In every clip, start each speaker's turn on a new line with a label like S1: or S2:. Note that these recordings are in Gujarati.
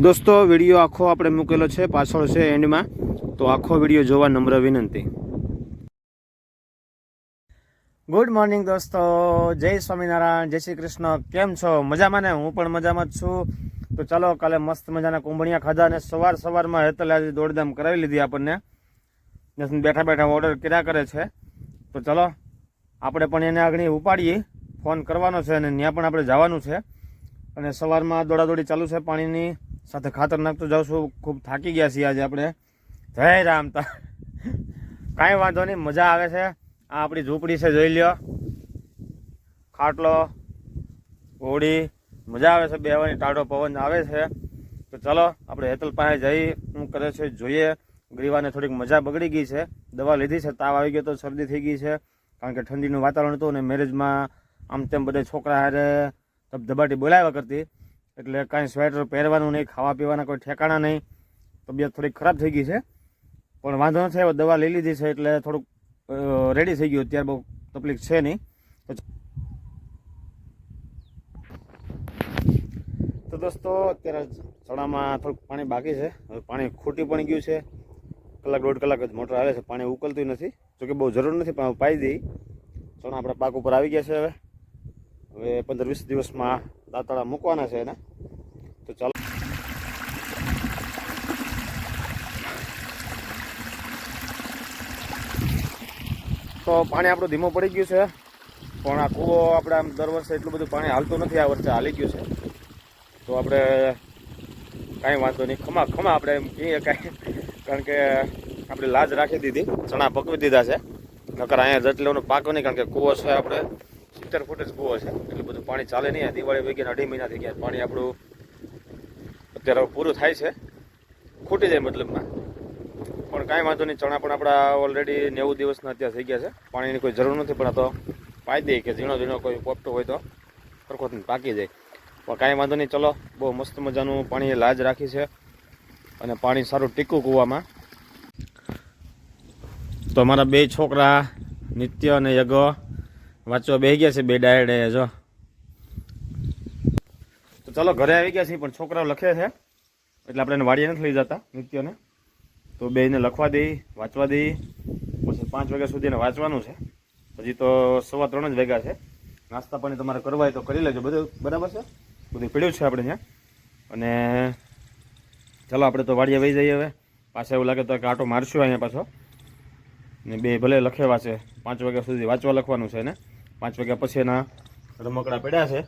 S1: દોસ્તો, વીડિયો આખો આપણે મૂકેલો છે, પાછળ છે એન્ડમાં. તો આખો વીડિયો જોવા નમ્ર વિનંતી. ગુડ મોર્નિંગ દોસ્તો. જય સ્વામિનારાયણ, જય શ્રી કૃષ્ણ. કેમ છો? મજામાં ને? હું પણ મજામાં જ છું. તો ચાલો, કાલે મસ્ત મજાના કુંભણિયા ખાધા અને સવાર સવારમાં હેતલે આજે દોડધામ કરાવી લીધી આપણને. બેઠા બેઠા ઓર્ડર કર્યા કરે છે. તો ચાલો, આપણે પણ એને આગળ ઉપાડીએ. ફોન કરવાનો છે અને ત્યાં પણ આપણે જવાનું છે. અને સવારમાં દોડાદોડી ચાલુ છે પાણીની. સાથે ખાતર નાખતો જાઉં છું. ખૂબ થાકી ગયા છીએ આજે આપણે. જય રામ. તા કાંઈ વાંધો નહીં, મજા આવે છે. આ આપણી ઝૂંપડી છે, જોઈ લ્યો. ખાટલો હોળી મજા આવે છે બેવાની ટાઢો પવન આવે છે. તો ચાલો, આપણે હેતલ પાસે જઈ હું કરે છે જોઈએ. ગ્રીવાને થોડીક મજા બગડી ગઈ છે. દવા લીધી છે, તાવ આવી ગયો તો શરદી થઈ ગઈ છે. કારણ કે ઠંડીનું વાતાવરણ હતું અને મેરેજમાં આમ તેમ બધા છોકરા હારે ધબધબાટી બોલાવ્યા કરતી. એટલે કાંઈ સ્વેટર પહેરવાનું નહીં, ખાવા પીવાના કોઈ ઠેકાણા નહીં. તબિયત થોડીક ખરાબ થઈ ગઈ છે. પણ વાંધો નથી આવ્યો દવા લઈ લીધી છે એટલે થોડુંક રેડી થઈ ગયું. અત્યારે બહુ તકલીફ છે નહીં. તો દોસ્તો, અત્યારે ચણામાં થોડુંક પાણી બાકી છે. હવે પાણી ખૂટી પણ ગયું છે. કલાક દોઢ કલાક જ મોટર આવે છે. પાણી ઉકલતું નથી. જોકે બહુ જરૂર નથી, પણ પાઈ દઈ. ચણા આપણા પાક ઉપર આવી ગયા છે હવે. હવે પંદર વીસ દિવસમાં દાંતડા મૂકવાના છે એને. તો ચાલો. તો પાણી આપણું ધીમું પડી ગયું છે. પણ આ કૂવો આપણે આમ દર વર્ષે એટલું બધું પાણી હાલતું નથી, આ વર્ષે હાલી ગયું છે. તો આપણે કાંઈ વાંધો નહીં. ખમા ખમા આપણે એમ કહીએ કાંઈ. કારણ કે આપણે લાજ રાખી દીધી. ચણા પકવી દીધા છે. નકર અહીંયા જટલેનો પાક નહીં, કારણ કે કૂવો છે આપણે. સિત્તેર ફૂટ જ કૂવો છે એટલું બધું પાણી ચાલે નહીં. દિવાળી વગેરે અઢી મહિના થઈ ગયા. પાણી આપણું અત્યારે પૂરું થાય છે. ખૂટી જાય મતલબમાં. પણ કાંઈ વાંધો નહીં. ચણા પણ આપણા ઓલરેડી નેવું દિવસના અત્યારે થઈ ગયા છે. પાણીની કોઈ જરૂર નથી, પણ આ તો પાઈ દઈએ કે ઝીણો ઝીણો કોઈ પોપટો હોય તો સરખો પાકી જાય. પણ કાંઈ વાંધો નહીં. ચલો, બહુ મસ્ત મજાનું પાણી લાજ રાખી છે અને પાણી સારું ટીકું કૂવામાં. તો અમારા બે છોકરા, નિત્ય અને યગો વાંચવા બે ગયા છે બે ડાયડે જો. તો ચાલો, ઘરે આવી ગયા છે પણ છોકરાઓ લખે છે. એટલે આપણે એને વાડીએ નથી લઈ જતા, નિત્યને. તો બેને લખવા દઈ, વાંચવા દઈ. પછી પાંચ વાગ્યા સુધી એને વાંચવાનું છે. પછી તો સવા ત્રણ જ વાગ્યા છે. નાસ્તા પાણી તમારે કરવા હોય તો કરી લેજો, બધું બરાબર છે? બધું પીડ્યું છે આપણે ત્યાં? અને ચાલો, આપણે તો વાડીએ વહી જઈએ હવે. પાછા એવું લાગે તો કે આટો મારશું અહીંયા પાછો. ને બે ભલે લખે વાંચે પાંચ વાગ્યા સુધી વાંચવા લખવાનું છે ને પાંચ વાગ્યા પછી એના રમકડા પડ્યા છે.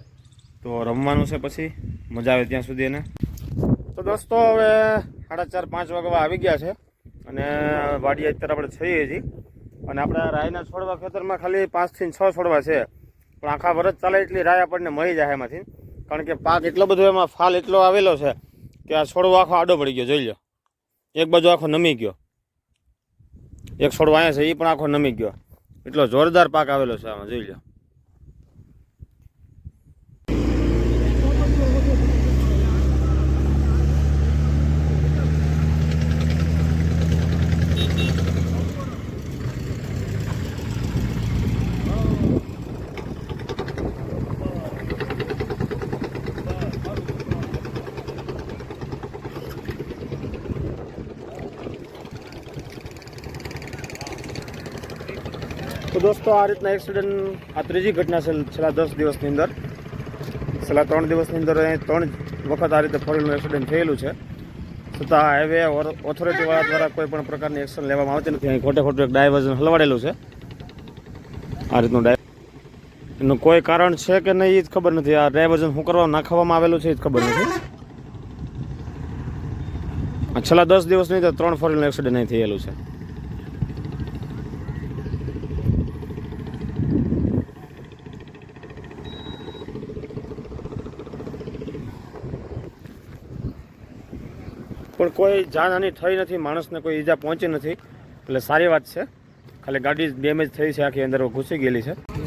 S1: તો રમવાનું છે પછી. મજા આવે ત્યાં સુધી એને. તો દોસ્તો, હવે સાડા ચાર, પાંચ વાગવા આવી ગયા છે. અને વાડી અત્યારે આપણે છીએ છીએ અને આપણે રાયના છોડવા ખેતરમાં ખાલી પાંચથી છ છોડવા છે. પણ આખા વરસ ચાલે એટલી રાય આપણને મળી જાય એમાંથી. કારણ કે પાક એટલો બધો એમાં ફાલ એટલો આવેલો છે કે આ છોડવો આખો આડો પડી ગયો, જોઈ લો એક બાજુ આખો નમી ગયો. એક છોડવો અહીંયા છે એ પણ આખો નમી ગયો. એટલો જોરદાર પાક આવેલો છે આમાં જોઈ લો તો દોસ્તો, આ રીતના એક્સિડન્ટ આ ત્રીજી ઘટના છે છેલ્લા દસ દિવસની અંદર. છેલ્લા ત્રણ દિવસની અંદર ત્રણ વખત આ રીતે ફોરેનનું એક્સિડન્ટ થયેલું છે. છતાં હાઈવે ઓથોરિટીવાળા દ્વારા કોઈ પણ પ્રકારની એક્શન લેવામાં આવતી નથી. અહીં ખોટે ખોટું એક ડાયવર્ઝન હલવાડેલું છે. આ રીતનું ડાય એનું કોઈ કારણ છે કે નહીં એ જ ખબર નથી. આ ડાયવર્ઝન શું કરવા નાખવામાં આવેલું છે એ જ ખબર નથી. છેલ્લા દસ દિવસની અંદર ત્રણ ફોરેનનું એક્સિડન્ટ અહીં થયેલું છે. પણ કોઈ જાનહાની થઈ નથી, માણસને કોઈ ઈજા પહોંચી નથી. એટલે સારી વાત છે. ખાલી ગાડી ડેમેજ થઈ છે, આખી અંદર ઘૂસી ગયેલી છે.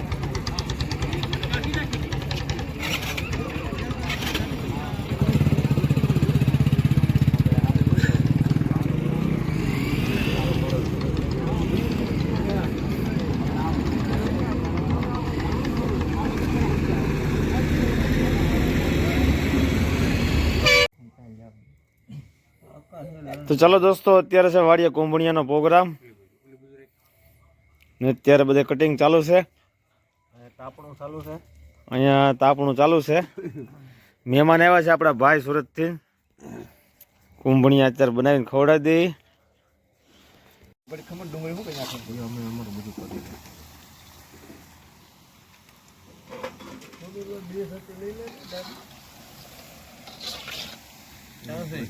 S1: તો ચાલો દોસ્તો અત્યારે છે વાડીએ કુંભણિયાનો પ્રોગ્રામ. ને અત્યારે બધે કટિંગ ચાલુ છે.
S2: તાપણું ચાલુ છે.
S1: અહીંયા તાપણું ચાલુ છે. મહેમાન આવ્યા છે આપણા ભાઈ સુરતથી. કુંભણિયા અત્યારે બનાવીને ખવડાવી દઈ
S2: ખમણ ડુંગળી શું કઈ નાખે? અમે અમારું બધું કરી 相信。